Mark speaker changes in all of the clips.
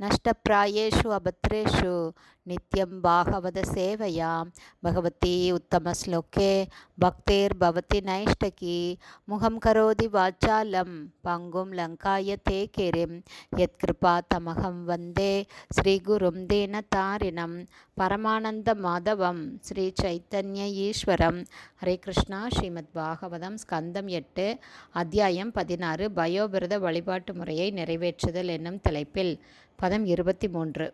Speaker 1: நஷ்டப்பிராயேஷு அபத்ரேஷு நித்யம் பாகவத சேவையா பகவதி உத்தமஸ்லோகே பக்தேர்பவதி நைஷ்டகி முகம் கரோதி வாச்சாலம் பங்கும் லங்காய தே கிரிம் யத்கிருபா தமகம் வந்தே ஸ்ரீகுரும் தீனதாரிணம் பரமானந்த மாதவம் ஸ்ரீ சைத்தன்ய ஈஸ்வரம் ஹரே கிருஷ்ணா ஸ்ரீமத் பாகவதம் ஸ்கந்தம் எட்டு அத்தியாயம் பதினாறு பயோபிரத வழிபாட்டு முறையை நிறைவேற்றுதல் என்னும் தலைப்பில் பதம் இருபத்தி மூன்று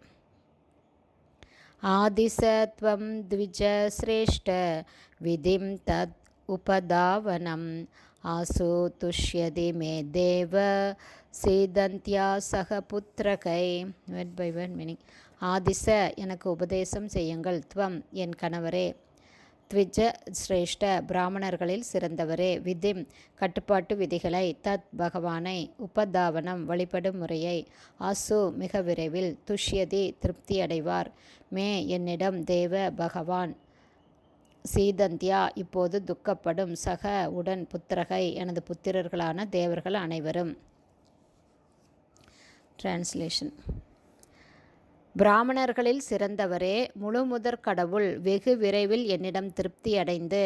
Speaker 1: ஆதிசத்வம் த்விஜசிரேஷ்ட விதிம் தத் உபதாவனம். ஆசோ துஷ்யதி மே தேவ சீதந்தியா சக புத்திரகை. வெட் பை வெட் மீனிங் ஆதிச எனக்கு உபதேசம் செய்யுங்கள். துவம் என் கணவரே. த்விஜ சிரேஷ்ட பிராமணர்களில் சிறந்தவரே. விதிம் கட்டுப்பாட்டு விதிகளை தத் பகவானை உபதாவனம் வழிபடும் முறையை ஆசு மிக விரைவில் துஷ்யதி திருப்தி அடைவார். மே என்னிடம் தேவ பகவான் சீதந்தியா இப்போது துக்கப்படும். சக உடன் புத்திரகை எனது புத்திரர்களான தேவர்கள் அனைவரும். டிரான்ஸ்லேஷன் பிராமணர்களில் சிறந்தவரே முழுமுதற் கடவுள் வெகு விரைவில் என்னிடம் திருப்தி அடைந்து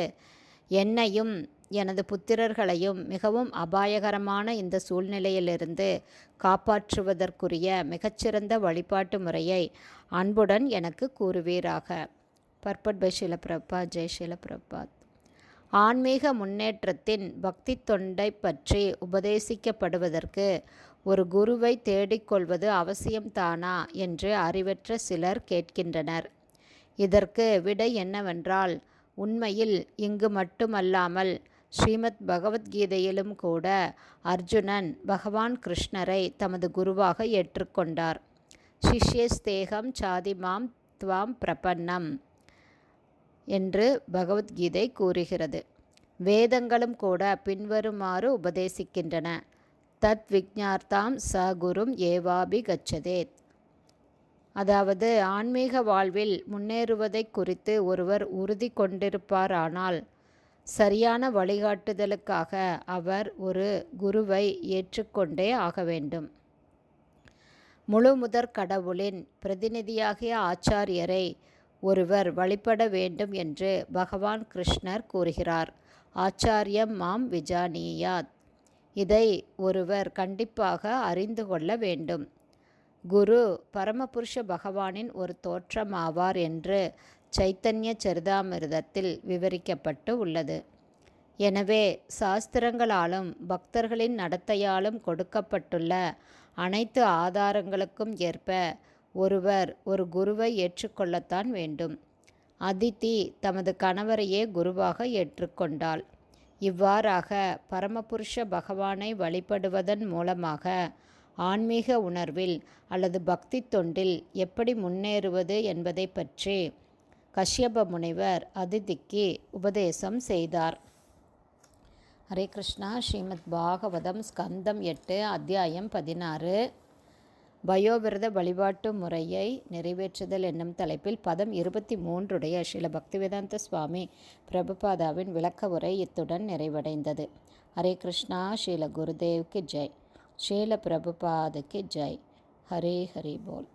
Speaker 1: என்னையும் எனது புத்திரர்களையும் மிகவும் அபாயகரமான இந்த சூழ்நிலையிலிருந்து காப்பாற்றுவதற்குரிய மிகச்சிறந்த வழிபாட்டு முறையை அன்புடன் எனக்கு கூறுவீராக. பர்பட் பை ஷிலபிரபா ஜெய் ஷிலபிரபாத் ஆன்மீக முன்னேற்றத்தின் பக்தி தொண்டை பற்றி உபதேசிக்கப்படுவதற்கு ஒரு குருவை தேடிக்கொள்வது அவசியம்தானா என்று அறிவற்ற சிலர் கேட்கின்றனர். இதற்கு விடை என்னவென்றால் உண்மையில் இங்கு மட்டுமல்லாமல் ஸ்ரீமத் பகவத்கீதையிலும் கூட அர்ஜுனன் பகவான் கிருஷ்ணரை தமது குருவாக ஏற்றுக்கொண்டார். சிஷ்யஸ்தேகம் சாதிமாம் துவாம் பிரபன்னம் என்று பகவத்கீதை கூறுகிறது. வேதங்களும் கூட பின்வருமாறு உபதேசிக்கின்றன. தத் விஜ்ஞார்த்தாம் ச குரும் ஏவாபி கச்சதேத். அதாவது ஆன்மீக வாழ்வில் முன்னேறுவதை குறித்து ஒருவர் உறுதி கொண்டிருப்பாரானால் சரியான வழிகாட்டுதலுக்காக அவர் ஒரு குருவை ஏற்றுக்கொண்டே ஆக வேண்டும். முழு முதற் கடவுளின் பிரதிநிதியாகிய ஆச்சாரியரை ஒருவர் வழிபட வேண்டும் என்று பகவான் கிருஷ்ணர் கூறுகிறார். ஆச்சாரியம் மாம் விஜானியாத். இதை ஒருவர் கண்டிப்பாக அறிந்து கொள்ள வேண்டும். குரு பரமபுருஷ பகவானின் ஒரு தோற்றமாவார் என்று சைத்தன்ய சரிதாமிர்தத்தில் விவரிக்கப்பட்டு உள்ளது. எனவே சாஸ்திரங்களாலும் பக்தர்களின் நடத்தையாலும் கொடுக்கப்பட்டுள்ள அனைத்து ஆதாரங்களுக்கும் ஏற்ப ஒருவர் ஒரு குருவை ஏற்றுக்கொள்ளத்தான் வேண்டும். அதித்தி தமது கணவரையே குருவாக ஏற்றுக்கொண்டாள். இவ்வாறாக பரமபுருஷ பகவானை வழிபடுவதன் மூலமாக ஆன்மீக உணர்வில் அல்லது பக்தி தொண்டில் எப்படி முன்னேறுவது என்பதை பற்றி கஷ்யப முனிவர் அதிதிக்கு உபதேசம் செய்தார். ஹரே கிருஷ்ணா. ஸ்ரீமத் பாகவதம் ஸ்கந்தம் எட்டு அத்தியாயம் பதினாறு. பயோவிரத வழிபாட்டு முறையை நிறைவேற்றுதல் என்னும் தலைப்பில் பதம் இருபத்தி மூன்றுடைய ஸ்ரீல பக்திவேதாந்த சுவாமி பிரபுபாதாவின் விளக்க உரை இத்துடன் நிறைவடைந்தது. ஹரே கிருஷ்ணா ஸ்ரீல குருதேவ்க்கு ஜெய். ஸ்ரீல பிரபுபாதுக்கு ஜெய். ஹரே ஹரி போல்.